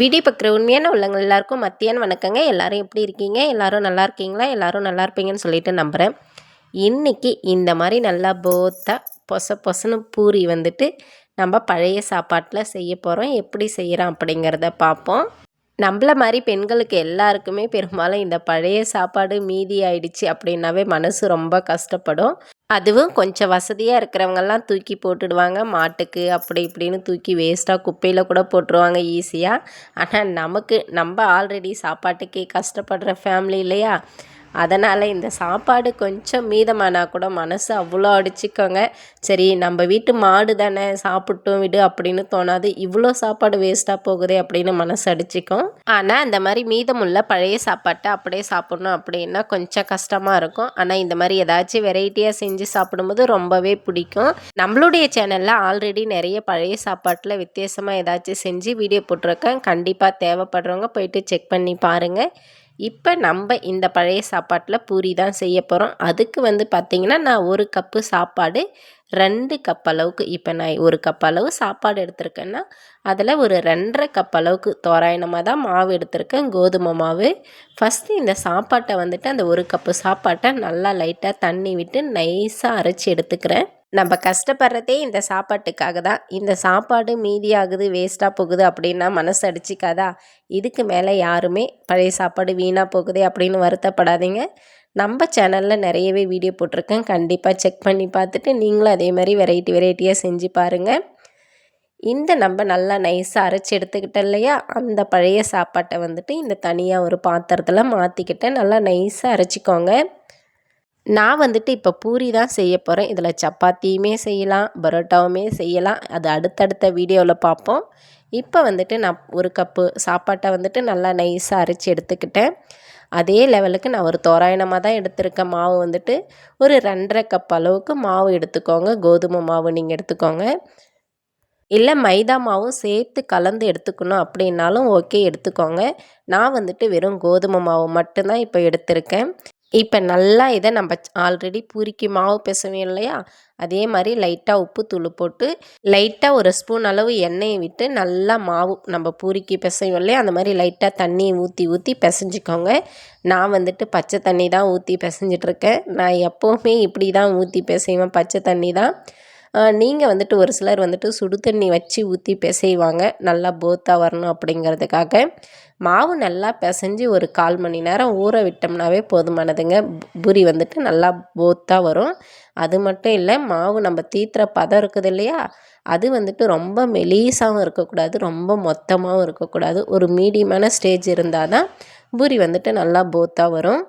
Video பார்க்குற உண்மையான உள்ளவங்க எல்லாருக்கும் மத்தியான வணக்கங்க. எல்லாரும் எப்படி இருக்கீங்க? எல்லாரும் நல்லா இருக்கீங்களா? எல்லாரும் நல்லா இருப்பீங்கன்னு சொல்லிட்டு நம்புகிறேன் இன்றைக்கி இந்த மாதிரி நல்லா போத்தா பொச பொசன்னு பூரி வந்துட்டு நம்ம பழைய சாப்பாட்டில் செய்ய போகிறோம் எப்படி செய்கிறோம் அப்படிங்கிறத பார்ப்போம். நம்மள மாதிரி பெண்களுக்கு எல்லாருக்குமே பெரும்பாலும் இந்த பழைய சாப்பாடு மீதி ஆயிடுச்சு அப்படின்னாவே மனசு ரொம்ப கஷ்டப்படும். அதுவும் கொஞ்சம் வசதியாக இருக்கிறவங்கெல்லாம் தூக்கி போட்டுடுவாங்க. மாட்டுக்கு அப்படி இப்படின்னு தூக்கி வேஸ்ட்டாக குப்பையில் கூட போட்டுருவாங்க ஈஸியாக ஆனால் நமக்கு நம்ம ஆல்ரெடி சாப்பாட்டுக்கே கஷ்டப்படுற ஃபேமிலி இல்லையா? அதனால் இந்த சாப்பாடு கொஞ்சம் மீதமானால் கூட மனசு அவ்வளோ அடிச்சுக்கோங்க. சரி நம்ம வீட்டு மாடு தானே சாப்பிட்டும் விடு அப்படின்னு தோணாது. இவ்வளோ சாப்பாடு வேஸ்ட்டாக போகுதே அப்படின்னு மனசு அடிச்சுக்கும். ஆனால் அந்த மாதிரி மீதமுள்ள பழைய சாப்பாட்டை அப்படியே சாப்பிட்ணும் அப்படின்னா கொஞ்சம் கஷ்டமாக இருக்கும். ஆனால் இந்த மாதிரி ஏதாச்சும் வெரைட்டியாக செஞ்சு சாப்பிடும்போது ரொம்பவே பிடிக்கும். நம்மளுடைய சேனலில் ஆல்ரெடி நிறைய பழைய சாப்பாட்டில் வித்தியாசமாக ஏதாச்சும் செஞ்சு வீடியோ போட்டிருக்கேன். கண்டிப்பாக தேவைப்படுறவங்க போயிட்டு செக் பண்ணி பாருங்கள் இப்போ நம்ம இந்த பழைய சாப்பாட்டில் பூரி தான் செய்ய போகிறோம் அதுக்கு வந்து பார்த்திங்கன்னா நான் ஒரு கப்பு சாப்பாடு ரெண்டு கப் அளவுக்கு இப்போ நான் ஒரு கப் அளவு சாப்பாடு எடுத்திருக்கேன்னா அதில் ஒரு ரெண்டரை கப் அளவுக்கு தோராயணமாக தான் மாவு எடுத்திருக்கேன் கோதுமை மாவு. ஃபஸ்ட்டு இந்த சாப்பாட்டை வந்துட்டு அந்த ஒரு கப்பு சாப்பாட்டை நல்லா லைட்டாக தண்ணி விட்டு நைஸாக அரைச்சி எடுத்துக்கிறேன். நம்ம கஷ்டப்படுறதே இந்த சாப்பாட்டுக்காக தான். இந்த சாப்பாடு மீதியாகுது வேஸ்ட்டாக போகுது அப்படின்னா மனசு அடிச்சிக்காதா? இதுக்கு மேலே யாருமே பழைய சாப்பாடு வீணாக போகுது அப்படின்னு வருத்தப்படாதீங்க. நம்ம சேனலில் நிறையவே வீடியோ போட்டிருக்கேன். கண்டிப்பாக செக் பண்ணி பார்த்துட்டு நீங்களும் அதே மாதிரி வெரைட்டி வெரைட்டியாக செஞ்சு பாருங்கள் இந்த நம்ம நல்லா நைஸாக அரைச்சி எடுத்துக்கிட்டோம் இல்லையா? அந்த பழைய சாப்பாட்டை வந்துட்டு இந்த தனியாக ஒரு பாத்திரத்தில் மாற்றிக்கிட்டேன் நல்லா நைஸாக அரைச்சிக்கோங்க. நான் வந்துட்டு இப்போ பூரி தான் செய்ய போகிறேன் இதில் சப்பாத்தியுமே செய்யலாம் பரோட்டாவுமே செய்யலாம். அது அடுத்தடுத்த வீடியோவில் பார்ப்போம். இப்போ வந்துட்டு நான் ஒரு கப்பு சாப்பாட்டை வந்துட்டு நல்லா நைஸாக அரைச்சி எடுத்துக்கிட்டேன். அதே லெவலுக்கு நான் ஒரு தோராயணமாக தான் எடுத்திருக்கேன். மாவு வந்துட்டு ஒரு ரெண்டரை கப் அளவுக்கு மாவு எடுத்துக்கோங்க. கோதுமை மாவு நீங்கள் எடுத்துக்கோங்க. இல்லை மைதா மாவும் சேர்த்து கலந்து எடுத்துக்கணும் அப்படின்னாலும் ஓகே எடுத்துக்கோங்க. நான் வந்துட்டு வெறும் கோதுமை மாவு மட்டும்தான் இப்போ எடுத்திருக்கேன். இப்போ நல்லா இதை நம்ம ஆல்ரெடி பூரிக்கு மாவு பிசைவோம் இல்லையா? அதே மாதிரி லைட்டாக உப்பு தூள் போட்டு லைட்டாக ஒரு ஸ்பூன் அளவு எண்ணெயை விட்டு நல்லா மாவு நம்ம பூரிக்கு பிசைவோம் இல்லையா? அந்த மாதிரி லைட்டாக தண்ணியை ஊற்றி ஊற்றி பிசைஞ்சிக்கோங்க. நான் வந்துட்டு பச்சை தண்ணி தான் ஊற்றி பிசைஞ்சிட்ருக்கேன் நான் எப்போவுமே இப்படி தான் ஊற்றி பிசைவேன். பச்சை தண்ணி தான். நீங்கள் வந்துட்டு ஒரு சிலர் வந்துட்டு சுடு தண்ணி வச்சு ஊற்றி பிசைவாங்க. நல்லா போத்தாக வரணும் அப்படிங்கிறதுக்காக. மாவு நல்லா பிசைஞ்சு ஒரு கால் மணி நேரம் ஊற விட்டோம்னாவே போதுமானதுங்க. பூரி வந்துட்டு நல்லா போத்தாக வரும். அது மட்டும் இல்லை மாவு நம்ம தீத்துற பதம் இருக்குது இல்லையா? அது வந்துட்டு ரொம்ப மெலீஸாகவும் இருக்கக்கூடாது. ரொம்ப மொத்தமாகவும் இருக்கக்கூடாது. ஒரு மீடியமான ஸ்டேஜ் இருந்தால் தான் பூரி வந்துட்டு நல்லா போத்தாக வரும்.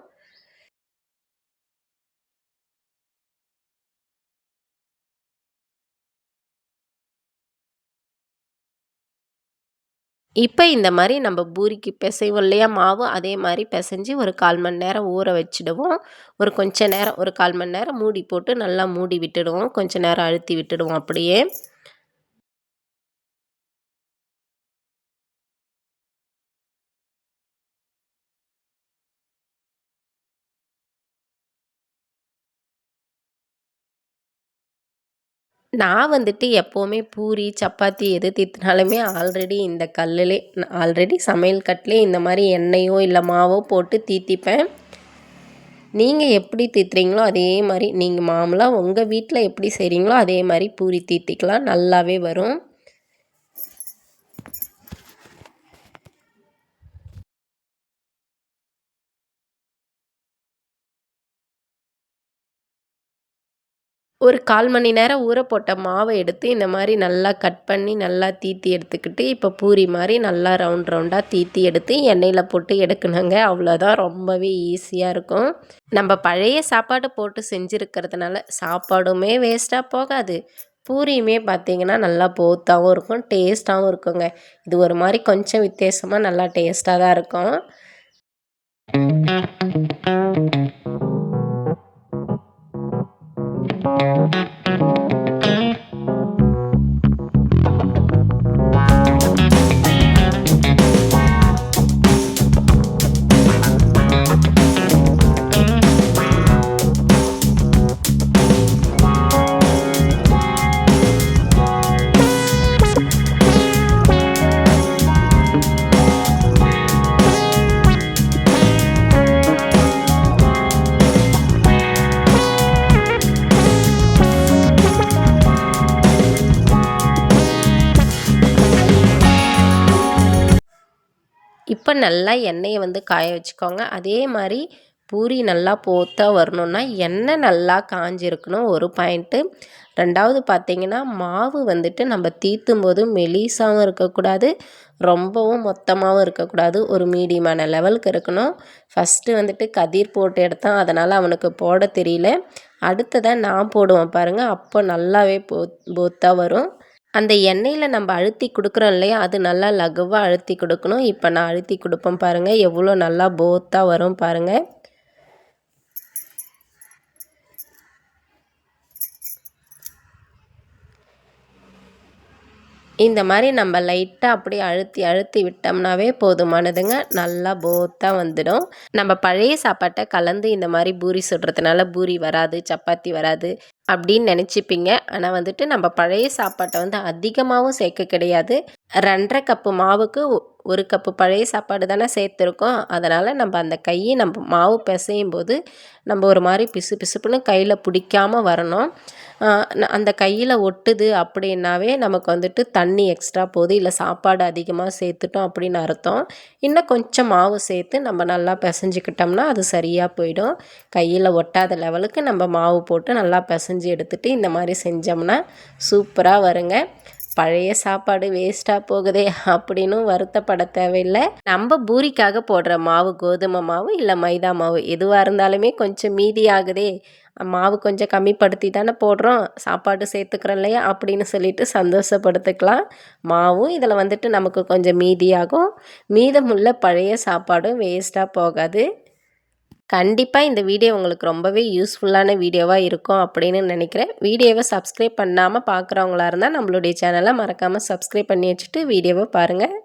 இப்போ இந்த மாதிரி நம்ம பூரிக்கு பிசைவோம் இல்லையா மாவு அதே மாதிரி பிசைஞ்சு ஒரு கால் மணி நேரம் ஊற வச்சுடுவோம். ஒரு கொஞ்ச நேரம் ஒரு கால் மணி நேரம் மூடி போட்டு நல்லா மூடி விட்டுடுவோம். கொஞ்ச நேரம் அழுத்தி விட்டுடுவோம் அப்படியே. நான் வந்துட்டு எப்போவுமே பூரி சப்பாத்தி எது தித்தினாலுமே ஆல்ரெடி இந்த கல்லிலே ஆல்ரெடி சமையல் கட்டிலே இந்த மாதிரி எண்ணெயோ இல்லை மாவோ போட்டு தீத்திப்பேன். நீங்கள் எப்படி தீத்துறீங்களோ அதே மாதிரி நீங்கள் மாமூலாக உங்கள் வீட்டில் எப்படி செய்கிறீங்களோ அதே மாதிரி பூரி தீத்திக்கலாம். நல்லாவே வரும். ஒரு கால் மணி நேரம் ஊற போட்ட மாவை எடுத்து இந்த மாதிரி நல்லா கட் பண்ணி நல்லா தீத்தி எடுத்துக்கிட்டு இப்போ பூரி மாதிரி நல்லா ரவுண்ட் ரவுண்டாக தீத்தி எடுத்து எண்ணெயில் போட்டு எடுக்கணுங்க. அவ்வளோதான் ரொம்பவே ஈஸியாக இருக்கும். நம்ம பழைய சாப்பாடு போட்டு செஞ்சுருக்கிறதுனால சாப்பாடுமே வேஸ்ட்டாக போகாது. பூரியுமே பார்த்திங்கன்னா நல்லா போத்தாகவும் இருக்கும் டேஸ்ட்டாகவும் இருக்குங்க. இது ஒரு மாதிரி கொஞ்சம் வித்தியாசமாக நல்லா டேஸ்ட்டாக தான் இருக்கும். இப்போ நல்லா எண்ணெயை வந்து காய வச்சுக்கோங்க. அதே மாதிரி பூரி நல்லா போத்தா வரணுன்னா எண்ணெய் நல்லா காஞ்சிருக்கணும். ஒரு பாயிண்ட்டு ரெண்டாவது பார்த்திங்கன்னா மாவு வந்துட்டு நம்ம தீர்த்தும் போது மெலிசாகவும் இருக்கக்கூடாது. ரொம்பவும் மொத்தமாகவும் இருக்கக்கூடாது. ஒரு மீடியமான லெவலுக்கு இருக்கணும். ஃபஸ்ட்டு வந்துட்டு கதிர் போட்டு எடுத்தான் அதனால் அவனுக்கு போட தெரியல. அடுத்ததாக நான் போடுவேன் பாருங்கள் அப்போ நல்லாவே போ போத்தாக வரும். அந்த எண்ணெயில் நம்ம அழுத்தி கொடுக்குறோம் இல்லையா? அது நல்லா லகுவாக அழுத்தி கொடுக்கணும். இப்போ நான் அழுத்தி கொடுப்பேன் பாருங்கள் எவ்வளோ நல்லா போத்தாக வரும் பாருங்கள் இந்த மாதிரி நம்ம லைட்டாக அப்படியே அழுத்தி அழுத்தி விட்டோம்னாவே போதுமானதுங்க. நல்லா போத்தாக வந்துடும். நம்ம பழைய சாப்பாட்டை கலந்து இந்த மாதிரி பூரி சுடுறதுனால பூரி வராது சப்பாத்தி வராது அப்படின்னு நினச்சிப்பீங்க. ஆனால் வந்துட்டு நம்ம பழைய சாப்பாட்டை வந்து அதிகமாகவும் சேர்க்க கிடையாது. ரெண்டரை கப்பு மாவுக்கு ஒரு கப்பு பழைய சாப்பாடு தானே சேர்த்துருக்கோம். அதனால் நம்ம அந்த கையை நம்ம மாவு பிசையும் போது நம்ம ஒரு மாதிரி பிசு பிசுப்புன்னு கையில் பிடிக்காமல் வரணும். அந்த கையில் ஒட்டுது அப்படின்னாவே நமக்கு வந்துட்டு தண்ணி எக்ஸ்ட்ரா போகுது இல்லை சாப்பாடு அதிகமாக சேர்த்துட்டோம் அப்படின்னு அர்த்தம். இன்னும் கொஞ்சம் மாவு சேர்த்து நம்ம நல்லா பிசைஞ்சிக்கிட்டோம்னா அது சரியாக போயிடும். கையில் ஒட்டாத லெவலுக்கு நம்ம மாவு போட்டு நல்லா பிசைஞ்சு எடுத்துகிட்டு இந்த மாதிரி செஞ்சோம்னா சூப்பராக வருங்க. பழைய சாப்பாடு வேஸ்ட்டாக போகுதே அப்படின்னு வருத்தப்பட தேவையில்லை. நம்ம பூரிக்காக போடுற மாவு கோதுமை மாவு இல்லை மைதா மாவு எதுவாக இருந்தாலுமே கொஞ்சம் மீதி ஆகுதே மாவு கொஞ்சம் கம்மிப்படுத்தி தானே போடுறோம். சாப்பாடு சேர்த்துக்கிறோம் இல்லையா அப்படின்னு சொல்லிட்டு சந்தோஷப்படுத்திக்கலாம். மாவும் இதில் வந்துட்டு நமக்கு கொஞ்சம் மீதியாகும். மீதமுள்ள பழைய சாப்பாடும் வேஸ்ட்டாக போகாது. கண்டிப்பாக இந்த வீடியோ உங்களுக்கு ரொம்பவே யூஸ்ஃபுல்லான வீடியோவாக இருக்கும் அப்படின்னு நினைக்கிறேன். வீடியோவை சப்ஸ்கிரைப் பண்ணாமல் பார்க்குறவங்களா இருந்தால் நம்மளுடைய சேனலை மறக்காமல் சப்ஸ்கிரைப் பண்ணி வச்சுட்டு வீடியோவை பாருங்கள்